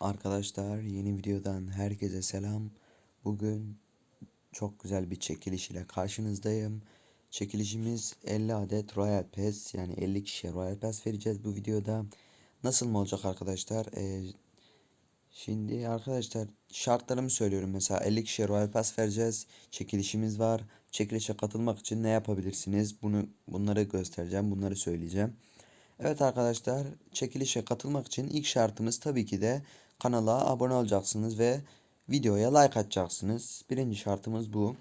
Arkadaşlar yeni videodan herkese selam. Bugün çok güzel bir çekiliş ile karşınızdayım. Çekilişimiz 50 adet Royal Pass yani 50 kişiye Royal Pass vereceğiz bu videoda. Nasıl mı olacak arkadaşlar? Ee, şimdi arkadaşlar şartlarımı söylüyorum. Mesela 50 kişiye Royal Pass vereceğiz. Çekilişimiz var. Çekilişe katılmak için ne yapabilirsiniz? Bunu bunları göstereceğim. Bunları söyleyeceğim. Evet arkadaşlar çekilişe katılmak için ilk şartımız tabii ki de kanala abone olacaksınız ve videoya like atacaksınız. Birinci şartımız bu.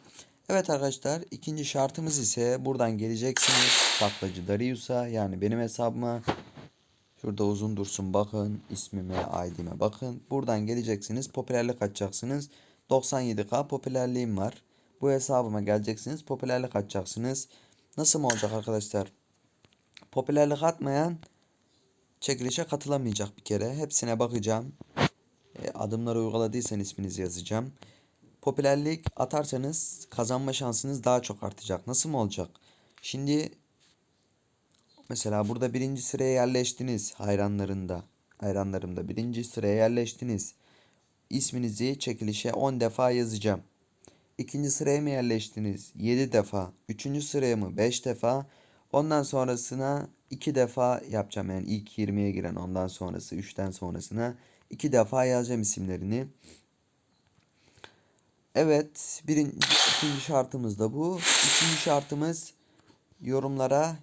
Evet arkadaşlar ikinci şartımız ise buradan geleceksiniz. Taklacı Darius'a yani benim hesabıma şurada uzun dursun bakın ismime ID'me bakın. Buradan geleceksiniz popülerlik atacaksınız. 97k popülerliğim var. Bu hesabıma geleceksiniz popülerlik atacaksınız. Nasıl mı olacak arkadaşlar? Popülerlik atmayan çekilişe katılamayacak bir kere. Hepsine bakacağım. E, adımları uyguladıysan isminizi yazacağım. Popülerlik atarsanız kazanma şansınız daha çok artacak. Nasıl mı olacak? Şimdi mesela burada birinci sıraya yerleştiniz hayranlarında. Hayranlarımda birinci sıraya yerleştiniz. İsminizi çekilişe 10 defa yazacağım. İkinci sıraya mı yerleştiniz? 7 defa. Üçüncü sıraya mı? 5 defa. Ondan sonrasına 2 defa yapacağım. Yani ilk 20'ye giren ondan sonrası 3'ten sonrasına 2 defa yazacağım isimlerini. Evet. Birinci, ikinci şartımız da bu. Üçüncü şartımız yorumlara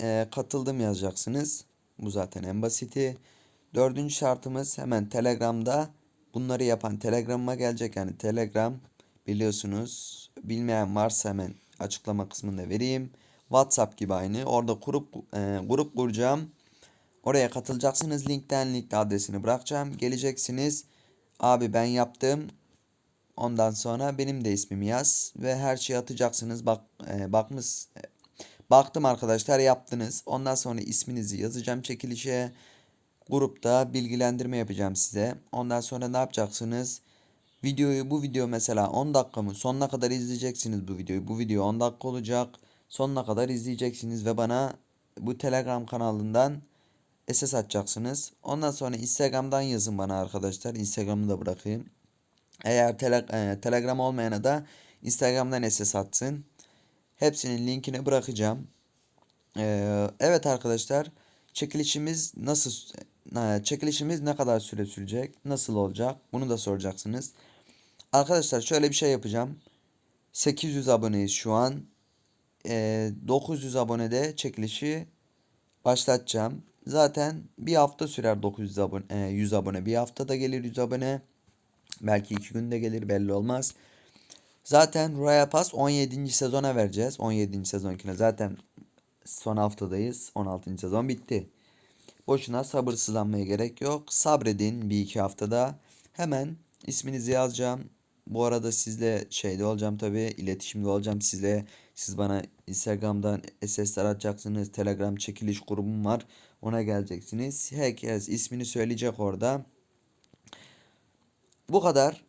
e, katıldım yazacaksınız. Bu zaten en basiti. Dördüncü şartımız hemen Telegram'da bunları yapan Telegram'ıma gelecek. Yani Telegram biliyorsunuz. Bilmeyen varsa hemen açıklama kısmında vereyim. WhatsApp gibi aynı. Orada grup e, grup kuracağım. Oraya katılacaksınız. Linkten linkte adresini bırakacağım. Geleceksiniz. Abi ben yaptım. Ondan sonra benim de ismimi yaz ve her şeyi atacaksınız. Bak e, bakmış e, baktım arkadaşlar yaptınız. Ondan sonra isminizi yazacağım çekilişe. Grupta bilgilendirme yapacağım size. Ondan sonra ne yapacaksınız? Videoyu bu video mesela 10 dakika mı? Sonuna kadar izleyeceksiniz bu videoyu. Bu video 10 dakika olacak. Sonuna kadar izleyeceksiniz ve bana bu Telegram kanalından SS atacaksınız. Ondan sonra Instagram'dan yazın bana arkadaşlar. Instagram'ı da bırakayım. Eğer tele, e, Telegram olmayana da Instagram'dan SS atsın. Hepsinin linkini bırakacağım. Ee, evet arkadaşlar. Çekilişimiz nasıl e, çekilişimiz ne kadar süre sürecek? Nasıl olacak? Bunu da soracaksınız. Arkadaşlar şöyle bir şey yapacağım. 800 aboneyiz şu an. Ee, 900 abonede çekilişi başlatacağım. Zaten bir hafta sürer 900 abone, e, 100 abone. Bir hafta da gelir 100 abone. Belki 2 günde gelir belli olmaz. Zaten Royal Pass 17. sezona vereceğiz. 17. sezonkine zaten son haftadayız. 16. sezon bitti. Boşuna sabırsızlanmaya gerek yok. Sabredin bir iki haftada. Hemen isminizi yazacağım. Bu arada sizle şeyde olacağım tabi iletişimde olacağım sizle. Siz bana Instagram'dan SS'ler atacaksınız. Telegram çekiliş grubum var. Ona geleceksiniz. Herkes ismini söyleyecek orada. Bu kadar.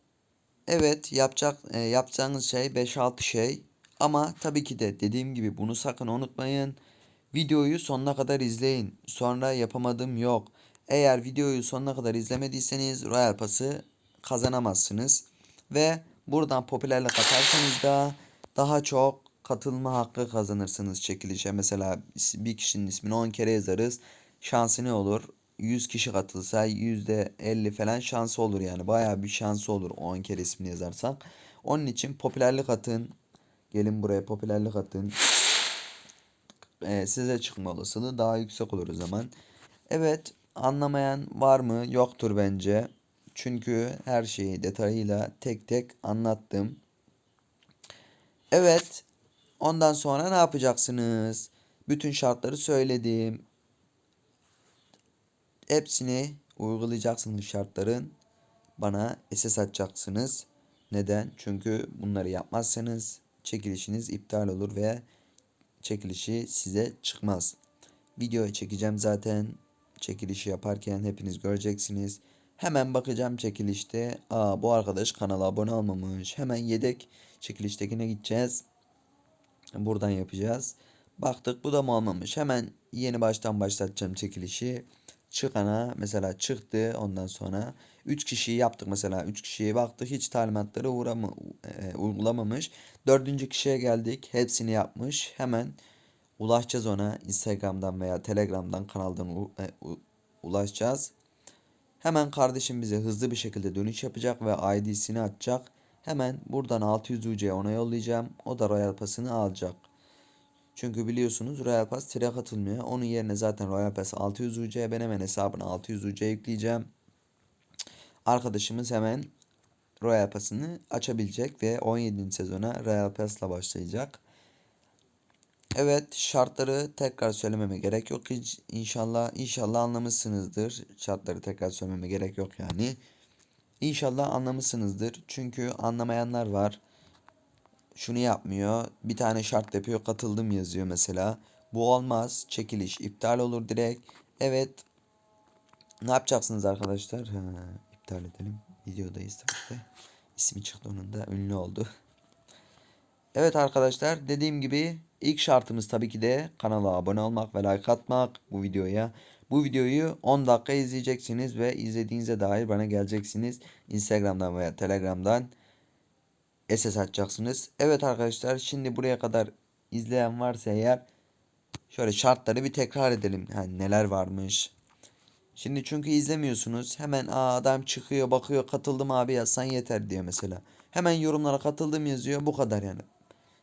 Evet yapacak e, yapacağınız şey 5-6 şey. Ama tabii ki de dediğim gibi bunu sakın unutmayın. Videoyu sonuna kadar izleyin. Sonra yapamadım yok. Eğer videoyu sonuna kadar izlemediyseniz Royal Pass'ı kazanamazsınız. Ve buradan popülerlik atarsanız da daha çok katılma hakkı kazanırsınız çekilişe. Mesela bir kişinin ismini 10 kere yazarız. Şansı ne olur? 100 kişi katılsa %50 falan şansı olur yani. Bayağı bir şansı olur 10 kere ismini yazarsak. Onun için popülerlik atın. Gelin buraya popülerlik atın. Ee, size çıkma olasılığı daha yüksek olur o zaman. Evet anlamayan var mı? Yoktur bence. Çünkü her şeyi detayıyla tek tek anlattım. Evet. Ondan sonra ne yapacaksınız? Bütün şartları söyledim. Hepsini uygulayacaksınız şartların. Bana SS atacaksınız. Neden? Çünkü bunları yapmazsanız çekilişiniz iptal olur ve çekilişi size çıkmaz. Video çekeceğim zaten. Çekilişi yaparken hepiniz göreceksiniz. Hemen bakacağım çekilişte. Aa bu arkadaş kanala abone olmamış. Hemen yedek çekiliştekine gideceğiz. Buradan yapacağız. Baktık bu da mı olmamış. Hemen yeni baştan başlatacağım çekilişi. Çıkana mesela çıktı ondan sonra 3 kişiyi yaptık mesela 3 kişiye baktık hiç talimatları uğrama, e, uygulamamış. Dördüncü kişiye geldik hepsini yapmış hemen ulaşacağız ona Instagram'dan veya Telegram'dan kanaldan u- e, u- ulaşacağız. Hemen kardeşim bize hızlı bir şekilde dönüş yapacak ve ID'sini atacak. Hemen buradan 600 UC'ye ona yollayacağım. O da Royal Pass'ını alacak. Çünkü biliyorsunuz Royal Pass tire katılmıyor. Onun yerine zaten Royal Pass 600 UC'ye ben hemen hesabına 600 UC yükleyeceğim. Arkadaşımız hemen Royal Pass'ını açabilecek ve 17. sezona Royal Pass'la başlayacak. Evet şartları tekrar söylememe gerek yok. Hiç, inşallah inşallah anlamışsınızdır. Şartları tekrar söylememe gerek yok yani. İnşallah anlamışsınızdır. Çünkü anlamayanlar var. Şunu yapmıyor. Bir tane şart yapıyor. Katıldım yazıyor mesela. Bu olmaz. Çekiliş iptal olur direkt. Evet. Ne yapacaksınız arkadaşlar? Ha, iptal edelim. Videodayız tabii ki. İsmi çıktı onun da. Ünlü oldu. Evet arkadaşlar dediğim gibi ilk şartımız tabii ki de kanala abone olmak ve like atmak bu videoya. Bu videoyu 10 dakika izleyeceksiniz ve izlediğinize dair bana geleceksiniz. Instagram'dan veya Telegram'dan SS atacaksınız. Evet arkadaşlar şimdi buraya kadar izleyen varsa eğer şöyle şartları bir tekrar edelim. Yani neler varmış. Şimdi çünkü izlemiyorsunuz. Hemen Aa, adam çıkıyor bakıyor katıldım abi yazsan yeter diyor mesela. Hemen yorumlara katıldım yazıyor bu kadar yani.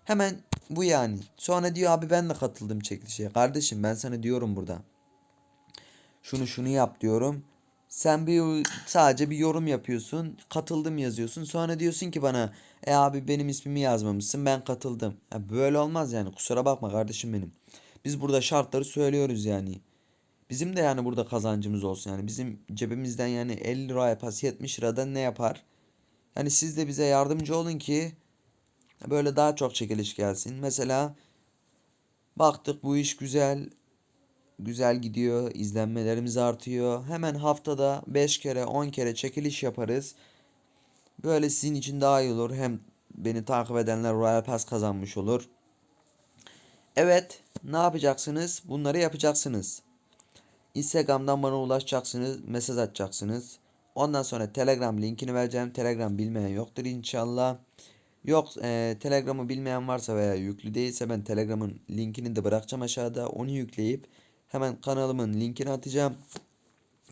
Hemen bu yani. Sonra diyor abi ben de katıldım çekilişe. Kardeşim ben sana diyorum burada. Şunu şunu yap diyorum. Sen bir sadece bir yorum yapıyorsun. Katıldım yazıyorsun. Sonra diyorsun ki bana e abi benim ismimi yazmamışsın ben katıldım. Ya böyle olmaz yani kusura bakma kardeşim benim. Biz burada şartları söylüyoruz yani. Bizim de yani burada kazancımız olsun yani. Bizim cebimizden yani 50 liraya pas 70 liradan ne yapar? Yani siz de bize yardımcı olun ki böyle daha çok çekiliş gelsin. Mesela baktık bu iş güzel güzel gidiyor. izlenmelerimiz artıyor. Hemen haftada 5 kere 10 kere çekiliş yaparız. Böyle sizin için daha iyi olur. Hem beni takip edenler Royal Pass kazanmış olur. Evet, ne yapacaksınız? Bunları yapacaksınız. Instagram'dan bana ulaşacaksınız, mesaj atacaksınız. Ondan sonra Telegram linkini vereceğim. Telegram bilmeyen yoktur inşallah. Yok e, Telegram'ı bilmeyen varsa veya yüklü değilse ben Telegram'ın linkini de bırakacağım aşağıda. Onu yükleyip hemen kanalımın linkini atacağım.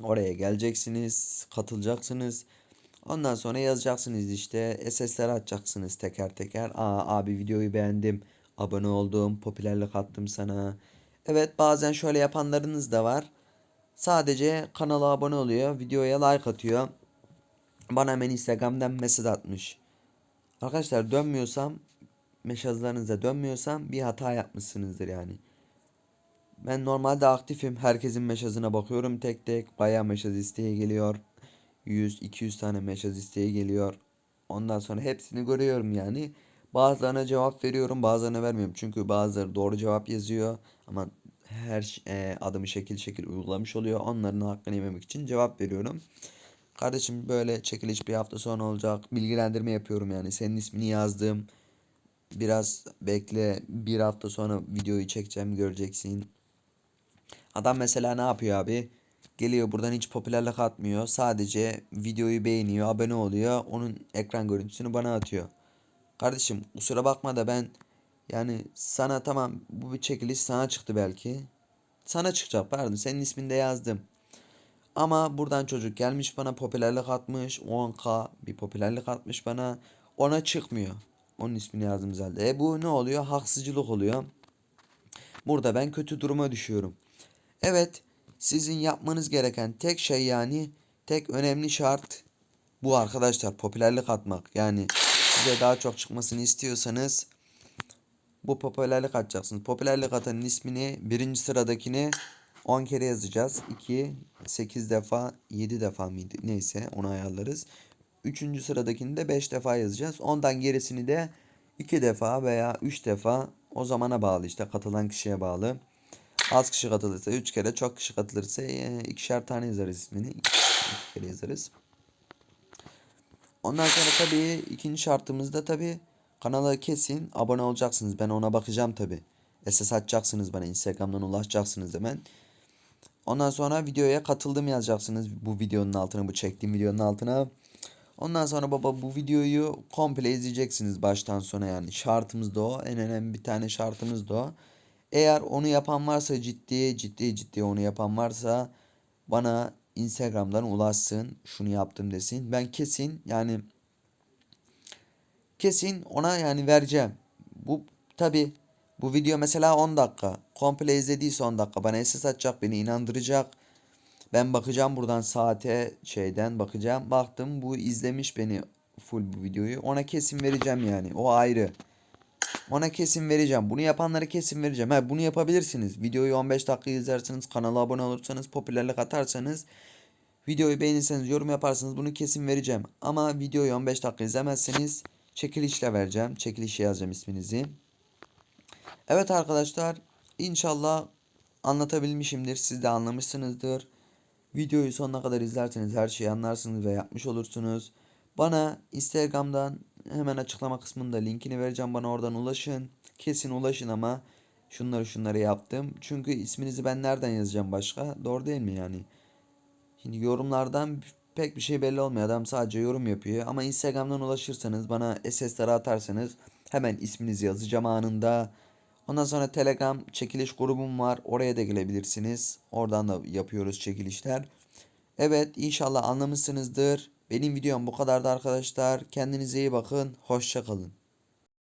Oraya geleceksiniz, katılacaksınız. Ondan sonra yazacaksınız işte SS'ler atacaksınız teker teker. Aa abi videoyu beğendim, abone oldum, popülerlik attım sana. Evet bazen şöyle yapanlarınız da var. Sadece kanala abone oluyor, videoya like atıyor. Bana hemen Instagram'dan mesaj atmış. Arkadaşlar dönmüyorsam, mesajlarınıza dönmüyorsam bir hata yapmışsınızdır yani. Ben normalde aktifim. Herkesin mesajına bakıyorum tek tek. Bayağı mesaj isteği geliyor. 100-200 tane mesaj isteği geliyor. Ondan sonra hepsini görüyorum yani. Bazılarına cevap veriyorum, bazılarına vermiyorum. Çünkü bazıları doğru cevap yazıyor ama her e, adımı şekil şekil uygulamış oluyor. Onların hakkını yememek için cevap veriyorum. Kardeşim böyle çekiliş bir hafta sonra olacak. Bilgilendirme yapıyorum yani. Senin ismini yazdım. Biraz bekle. Bir hafta sonra videoyu çekeceğim göreceksin. Adam mesela ne yapıyor abi? Geliyor buradan hiç popülerlik atmıyor. Sadece videoyu beğeniyor, abone oluyor. Onun ekran görüntüsünü bana atıyor. Kardeşim kusura bakma da ben yani sana tamam bu bir çekiliş sana çıktı belki. Sana çıkacak pardon senin ismini de yazdım. Ama buradan çocuk gelmiş bana popülerlik atmış. 10k bir popülerlik atmış bana. Ona çıkmıyor. Onun ismini yazdım zaten. E bu ne oluyor? Haksızcılık oluyor. Burada ben kötü duruma düşüyorum. Evet, sizin yapmanız gereken tek şey yani tek önemli şart bu arkadaşlar popülerlik atmak. Yani size daha çok çıkmasını istiyorsanız bu popülerlik atacaksınız. Popülerlik atanın ismini birinci sıradakini 10 kere yazacağız. 2, 8 defa, 7 defa mıydı? Neyse onu ayarlarız. Üçüncü sıradakini de 5 defa yazacağız. Ondan gerisini de 2 defa veya 3 defa o zamana bağlı işte katılan kişiye bağlı. Az kişi katılırsa 3 kere, çok kişi katılırsa e, ikişer tane yazarız ismini. 2 kere yazarız. Ondan sonra tabii ikinci şartımızda tabii kanala kesin abone olacaksınız. Ben ona bakacağım tabii. SS açacaksınız bana Instagram'dan ulaşacaksınız hemen. Ondan sonra videoya katıldım yazacaksınız bu videonun altına bu çektiğim videonun altına. Ondan sonra baba bu videoyu komple izleyeceksiniz baştan sona yani. Şartımız da o. En önemli bir tane şartımız da o. Eğer onu yapan varsa ciddi ciddi ciddi onu yapan varsa bana Instagram'dan ulaşsın. Şunu yaptım desin. Ben kesin yani kesin ona yani vereceğim. Bu tabi bu video mesela 10 dakika. Komple izlediyse 10 dakika bana SS atacak beni inandıracak. Ben bakacağım buradan saate şeyden bakacağım. Baktım bu izlemiş beni full bu videoyu. Ona kesin vereceğim yani. O ayrı. Ona kesin vereceğim. Bunu yapanlara kesin vereceğim. Ha bunu yapabilirsiniz. Videoyu 15 dakika izlerseniz, kanala abone olursanız, popülerlik atarsanız, videoyu beğenirseniz, yorum yaparsanız bunu kesin vereceğim. Ama videoyu 15 dakika izlemezseniz çekilişle vereceğim. Çekilişe yazacağım isminizi. Evet arkadaşlar, inşallah anlatabilmişimdir. Siz de anlamışsınızdır. Videoyu sonuna kadar izlerseniz her şeyi anlarsınız ve yapmış olursunuz. Bana Instagram'dan hemen açıklama kısmında linkini vereceğim. Bana oradan ulaşın. Kesin ulaşın ama şunları şunları yaptım. Çünkü isminizi ben nereden yazacağım başka? Doğru değil mi yani? Şimdi yorumlardan pek bir şey belli olmuyor. Adam sadece yorum yapıyor. Ama Instagram'dan ulaşırsanız bana SS'leri atarsanız hemen isminizi yazacağım anında. Ondan sonra Telegram çekiliş grubum var. Oraya da gelebilirsiniz. Oradan da yapıyoruz çekilişler. Evet inşallah anlamışsınızdır. Benim videom bu kadardı arkadaşlar. Kendinize iyi bakın. Hoşça kalın.